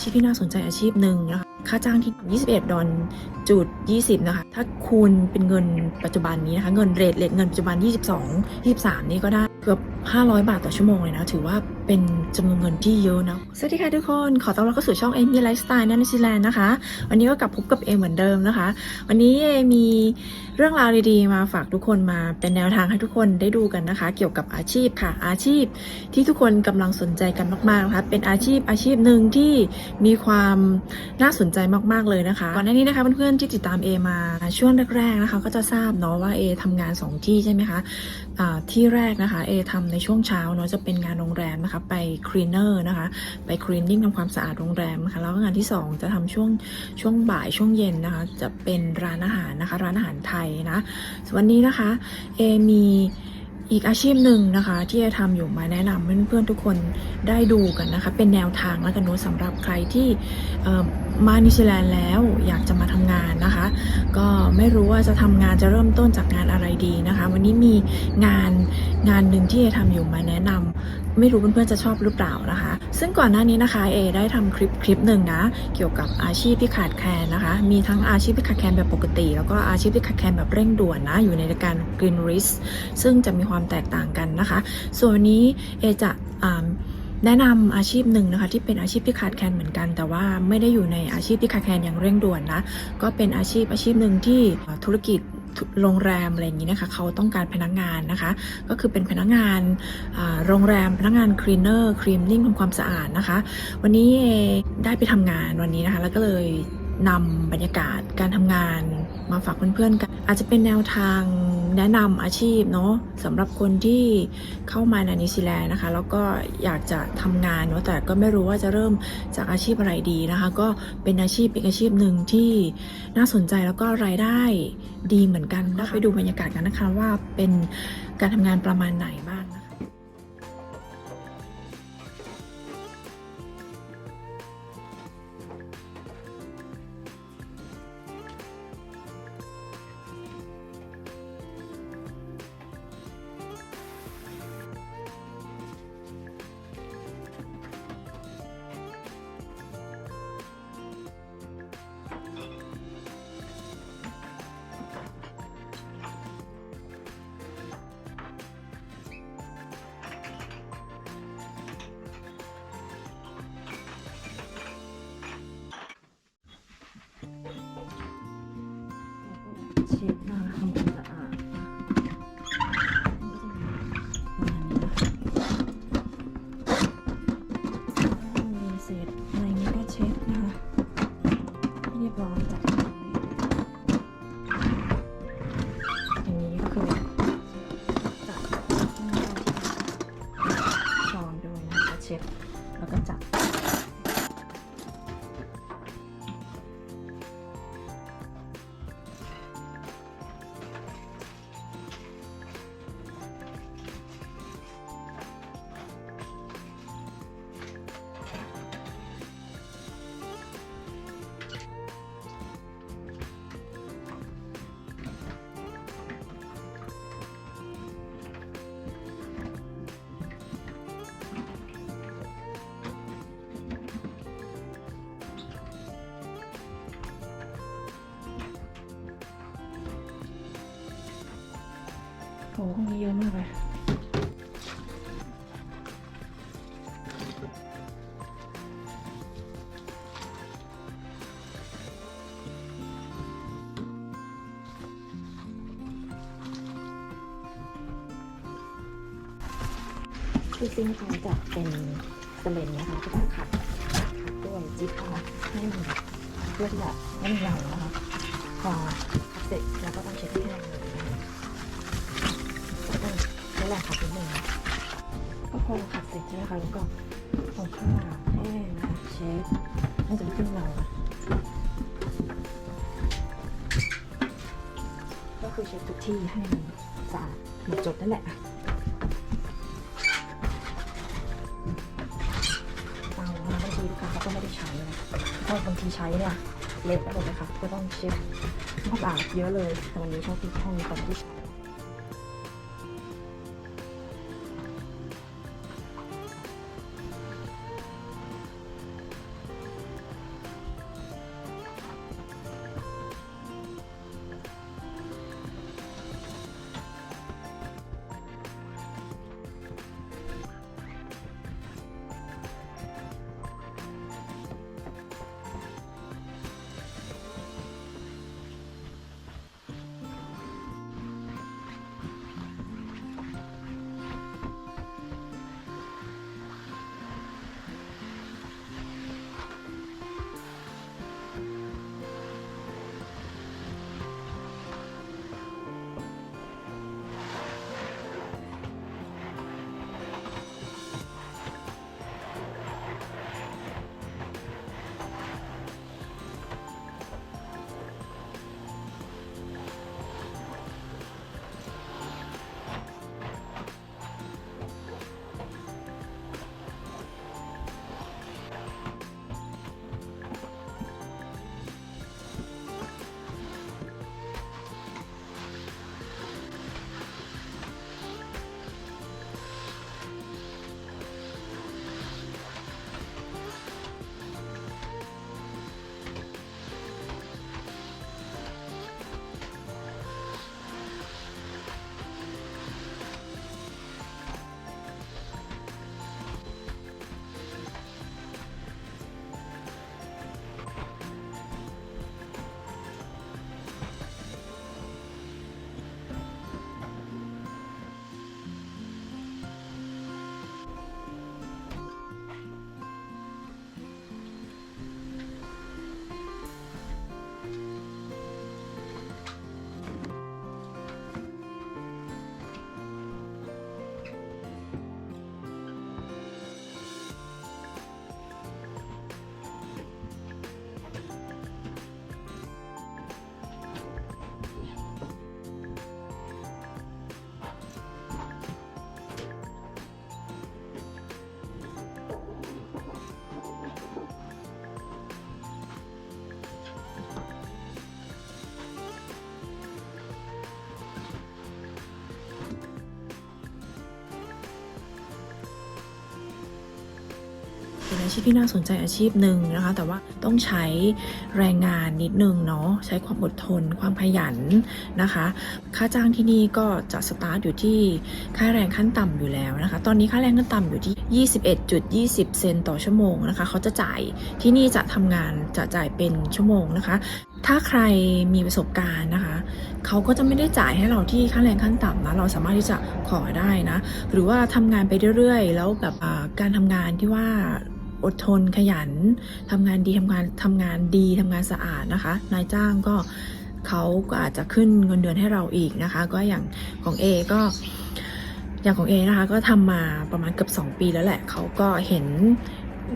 อาชีพที่น่าสนใจอาชีพหนึ่งนะคะค่าจ้างที่ 21 ดอลจุด 20 นะคะ ถ้าคูณเป็นเงินปัจจุบันนี้นะคะ เงินเรทเรทเงินปัจจุบัน 22 23 นี่ก็ได้ เกือบ 500 บาทต่อชั่วโมงเลยนะ ถือว่าเป็นจำนวนเงินที่เยอะนะ สวัสดีค่ะทุกคน ขอต้อนรับเข้าสู่ช่องเอมี่ไลฟ์สไตล์นิวซีแลนด์นะคะ วันนี้ก็กลับพบกับเอเหมือนเดิมนะคะ วันนี้เอมีเรื่องราวดีๆ มาฝากทุกคนมาเป็นแนวทางให้ทุกคนได้ดูกันนะคะ เกี่ยวกับอาชีพค่ะ อาชีพที่ทุกคนกำลังสนใจกันมากๆนะคะเป็นอาชีพอาชีพหนึ่งที่มีความน่าสนใจมากๆเลยนะคะก่อนหน้านี้นะคะเพื่อนๆที่ติดตามเอมาช่วงแรกๆนะคะ ก็จะทราบเนาะว่าเอทำงานสองที่ใช่ไหมคะที่แรกนะคะเอทำในช่วงเช้าเนาะจะเป็นงานโรงแรมนะคะไปคลีนเนอร์นะคะไปคลีนนิ่งทำความสะอาดโรงแรมนะคะแล้วก็งานที่ 2 จะทำช่วงช่วงบ่ายช่วงเย็นนะคะจะเป็นร้านอาหารนะคะร้านอาหารไทยนะวันนี้นะคะเอมีอีกอาชีพหนึ่งนะคะ ที่จะทำอยู่มาแนะนำเพื่อนๆทุกคนได้ดูกันนะคะ เป็นแนวทางแล้วกันเนอะสำหรับใครที่มานิวซีแลนด์แล้วอยากจะมา ก็ไม่รู้ว่าจะทำงานจะเริ่มต้นจากงานอะไรดีนะคะ วันนี้มีงานงานหนึ่งที่เอทำอยู่มาแนะนำไม่รู้เพื่อนๆจะชอบหรือเปล่านะคะ ซึ่งก่อนหน้านี้นะคะเอได้ทำคลิปคลิปหนึ่งนะ เกี่ยวกับอาชีพที่ขาดแคลนนะคะ มีทั้งอาชีพที่ขาดแคลนแบบปกติ แล้วก็อาชีพที่ขาดแคลนแบบเร่งด่วนนะ อยู่ในรายการ Green Risk ซึ่งจะมีความแตกต่างกันนะคะ ส่วนนนี้เอจะอ่า แนะนำอาชีพหนึ่งนะคะที่เป็นอาชีพที่ขาดแคลนเหมือนกัน แต่ว่าไม่ได้อยู่ในอาชีพที่ขาดแคลนอย่างเร่งด่วนนะก็เป็นอาชีพอาชีพหนึ่งที่ธุรกิจโรงแรมอะไรอย่างนี้นะคะเขาต้องการพนักงานนะคะ ก็คือเป็นพนักงานโรงแรมพนักงานคลีนเนอร์ครีมนิ่งทำความสะอาดนะคะ วันนี้เอได้ไปทำงานวันนี้นะคะ แล้วก็เลยนำบรรยากาศการทำงานมาฝากเพื่อนๆกันอาจจะเป็นแนวทาง แนะนำอาชีพเนาะสำหรับคนที่เข้ามาในนิวซีแลนด์นะคะ แล้วก็อยากจะทำงานเนาะแต่ก็ไม่รู้ว่าจะเริ่มจากอาชีพอะไรดีนะคะ ก็เป็นอาชีพเป็นอาชีพหนึ่งที่น่าสนใจแล้วก็รายได้ดีเหมือนกันนะคะไปดูบรรยากาศกันนะคะว่าเป็นการทำงานประมาณไหนบ้าง หห้องนี้เยอะมากเลยคือซิงเขาจะเป็นสเลนนะคะก็ต้องขัดขัดด้วยจิ๊บนะคะให้มันเพื่อที่จะไม่มีเงานะคะพอขัดเสร็จแล้วก็ต้องเช็ดให้แห้ง แหละขัดนิดนึงก็พอขัดเสร็จใช่ไหมคะแล้วก็เอาผ้าแห้งนะคะเช็ดให้จะไม่ขึ้นเงานะก็คือเช็ดทุกที่ให้มันสะอาดหมดจดนั่นแหละเตานะบางทีลูกค้าเขาก็ไม่ได้ใช้นะเพราะบางทีใช้เนี่ยเละไปหมดเลยค่ะก็ต้องเช็ดความสะอาดเยอะเลยแต่วันนี้ชคดีที่ห้องนี้เขาไม่ใช้ อาชีพที่น่าสนใจอาชีพหนึ่งนะคะ แต่ว่าต้องใช้แรงงานนิดนึงเนาะใช้ความอดทน ความขยันนะคะ ค่าจ้างที่นี่ก็จะสตาร์ทอยู่ที่ค่าแรงขั้นต่ำอยู่แล้วนะคะ ตอนนี้ค่าแรงขั้นต่ำอยู่ที่ 21.20 เซนต์ต่อชั่วโมงนะคะ เขาจะจ่ายที่นี่จะทำงานจะจ่ายเป็นชั่วโมงนะคะ ถ้าใครมีประสบการณ์นะคะเขาก็จะไม่ได้จ่ายให้เราที่ค่าแรงขั้นต่ำนะ เราสามารถที่จะขอได้นะ หรือว่าทำงานไปเรื่อยๆ แล้วแบบการทำงานที่ว่า อดทนขยันทำงานดีทำงานทำงานดีทำงานสะอาดนะคะ นายจ้างก็เขาก็อาจจะขึ้นเงินเดือนให้เราอีกนะคะ ก็อย่างของ A ก็อย่างของ A นะคะก็ทำมาประมาณเกือบ2 ปีแล้วแหละ เขาก็เห็น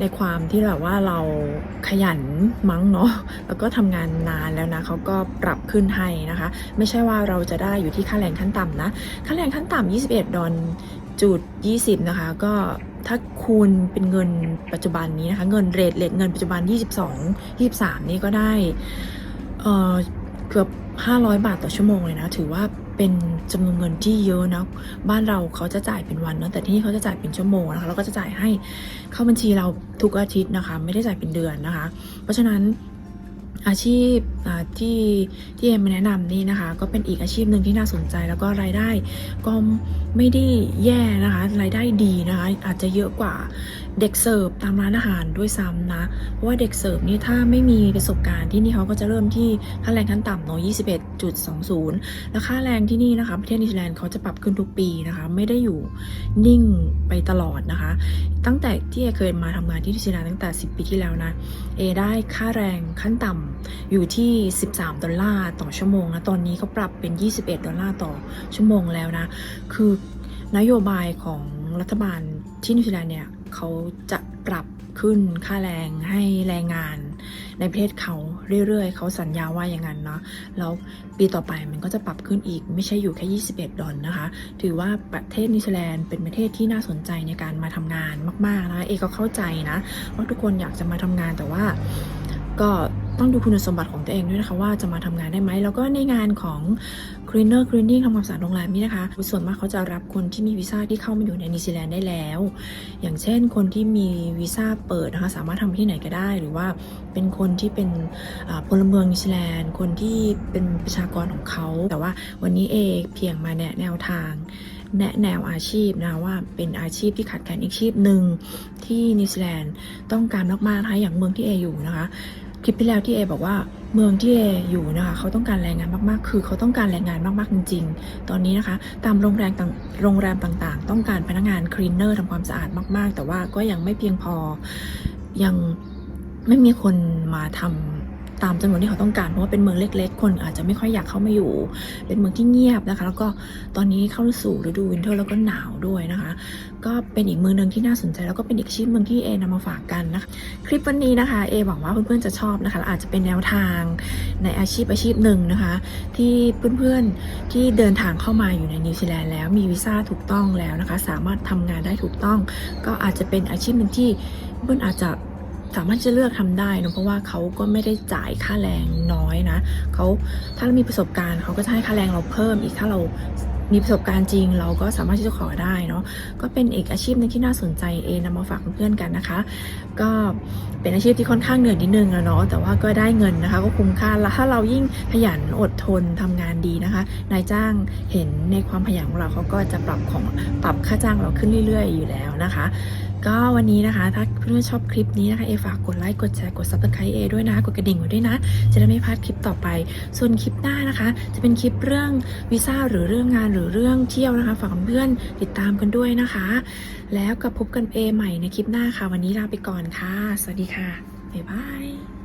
ในความที่แบบว่าเราขยันมั้งเนาะแล้วก็ทำงานนานแล้วนะเขาก็ปรับขึ้นให้นะคะ ไม่ใช่ว่าเราจะได้อยู่ที่ค่าแรงขั้นต่ำนะ ค่าแรงขั้นต่ำ21 ดอล จุด20 นะคะ ก็ถ้าคูณเป็นเงินปัจจุบันนี้นะคะ เงินเรทเรทเงินปัจจุบัน 22 23 นี่ก็ได้เอ่อเกือบ 500 บาทต่อชั่วโมงเลยนะ ถือว่าเป็นจำนวนเงินที่เยอะนะบ้านเราเขาจะจ่ายเป็นวันเนอะแต่ที่นี่เขาจะจ่ายเป็นชั่วโมงนะคะแล้วก็จะจ่ายให้เข้าบัญชีเราทุกอาทิตย์นะคะ ไม่ได้จ่ายเป็นเดือนนะคะ เพราะฉะนั้น อาชีพที่ที่เอ็มแนะนำนี่นะคะ ก็เป็นอีกอาชีพหนึ่งที่น่าสนใจ แล้วก็รายได้ก็ไม่ได้แย่นะคะ รายได้ดีนะคะ อาจจะเยอะกว่า เด็กเสิร์ฟตามร้านอาหารด้วยซ้ำนะ เพราะว่าเด็กเสิร์ฟนี่ถ้าไม่มีประสบการณ์ที่นี่เขาก็จะเริ่มที่ค่าแรงขั้นต่ำเนาะ21.20 แล้วค่าแรงที่นี่นะคะประเทศนิวซีแลนด์เขาจะปรับขึ้นทุกปีนะคะ ไม่ได้อยู่นิ่งไปตลอดนะคะ ตั้งแต่ที่เอเคยมาทำงานที่นิวซีแลนด์ตั้งแต่ 10 ปีที่แล้วนะเอได้ค่าแรงขั้นต่ำอยู่ที่ 13 ดอลลาร์ต่อชั่วโมงนะตอนนี้เขาปรับเป็น 21 ดอลลาร์ต่อชั่วโมงแล้วนะ คือนโยบายของรัฐบาลที่นิวซีแลนด์เนี่ย เขาจะปรับขึ้นค่าแรงให้แรงงานในประเทศเขาเรื่อยๆ เขาสัญญาว่าอย่างนั้นเนาะแล้วปีต่อไปมันก็จะปรับขึ้นอีกไม่ใช่อยู่แค่ 21 ดอลนะคะ ถือว่าประเทศนิวซีแลนด์เป็นประเทศที่น่าสนใจในการมาทำงานมากๆนะเอก็เข้าใจนะว่าทุกคนอยากจะมาทำงานแต่ว่าก็ ต้องดูคุณสมบัติของตัวเองด้วยนะคะว่าจะมาทำงานได้ไหม แล้วก็ในงานของ cleaner cleaning ทำความสะอาดโรงแรมนี่นะคะ ส่วนมากเขาจะรับคนที่มีวีซ่าที่เข้ามาอยู่ในนิวซีแลนด์ได้แล้ว อย่างเช่นคนที่มีวีซ่าเปิดนะคะสามารถทำที่ไหนก็ได้ หรือว่าเป็นคนที่เป็นพลเมืองนิวซีแลนด์ คนที่เป็นประชากรของเขา แต่ว่าวันนี้เองเพียงมาแนะแนวทางแนะแนวอาชีพนะว่าเป็นอาชีพที่ขาดแคลนอีกอาชีพหนึ่งที่นิวซีแลนด์ต้องการมากๆนะคะอย่างเมืองที่เออยู่นะคะ คลิปที่แล้วที่เอบอกว่าเมืองที่เออยู่นะคะเขาต้องการแรงงานมากๆ คือเขาต้องการแรงงานมากๆจริง ๆ ตอนนี้นะคะ ตามโรงแรมต่างโรงแรมต่างๆ ต้องการพนักงานคลีนเนอร์ทำความสะอาดมาก ๆ แต่ว่าก็ยังไม่เพียงพอยังไม่มีคนมาทำ ตามจำนวนที่เขาต้องการเพราะว่าเป็นเมืองเล็ก ๆ คนอาจจะไม่ค่อยอยากเข้ามาอยู่ เป็นเมืองที่เงียบนะคะ แล้วก็ตอนนี้เข้าสู่ฤดูวินเทอร์แล้วก็หนาวด้วยนะคะ ก็เป็นอีกเมืองหนึ่งที่น่าสนใจ แล้วก็เป็นอีกอาชีพเมืองที่เอนำมาฝากกันนะคะคลิปวันนี้นะคะเอหวังว่าเพื่อนๆจะชอบนะคะและอาจจะเป็นแนวทางในอาชีพอาชีพหนึ่งนะคะ ที่เพื่อนๆที่เดินทางเข้ามาอยู่ในนิวซีแลนด์แล้วมีวีซ่าถูกต้องแล้วนะคะ สามารถทำงานได้ถูกต้อง ก็อาจจะเป็นอาชีพหนึ่งที่เพื่อนอาจจะ สามารถจะเลือกทำได้เนะเพราะว่าเขาก็ไม่ได้จ่ายค่าแรงน้อยนะเขาถ้าเรามีประสบการณ์เขาก็จะให้ค่าแรงเราเพิ่มอีกถ้าเรามีประสบการณ์จริงเราก็สามารถที่จะขอได้เนาะก็เป็นอีกอาชีพหนึงที่น่าสนใจเอนำมาฝากเพื่อนๆกันนะคะ ก็เป็นอาชีพที่ค่อนข้างเหนื่อยนิดนึงอะเนาะแต่ว่าก็ได้เงินนะคะ ก็คุ้มค่าแล้วถ้าเรายิ่งขยันอดทนทำงานดีนะคะนายจ้างเห็นในความขยันของเราเขาก็จะปรับของปรับค่าจ้างเราขึ้นเรื่อย ๆ อยู่แล้วนะคะ ก็วันนี้นะคะ ถ้าเพื่อนๆชอบคลิปนี้นะคะ เอฝากกดไลค์ กดแชร์ กด subscribe เอด้วยนะ กดกระดิ่งไว้ด้วยนะ จะได้ไม่พลาดคลิปต่อไป ส่วนคลิปหน้านะคะ จะเป็นคลิปเรื่องวีซ่าหรือเรื่องงานหรือเรื่องเที่ยวนะคะ ฝากเพื่อนติดตามกันด้วยนะคะ แล้วก็พบกันเอใหม่ในคลิปหน้าค่ะ วันนี้ลาไปก่อนค่ะ สวัสดีค่ะ บ๊ายบาย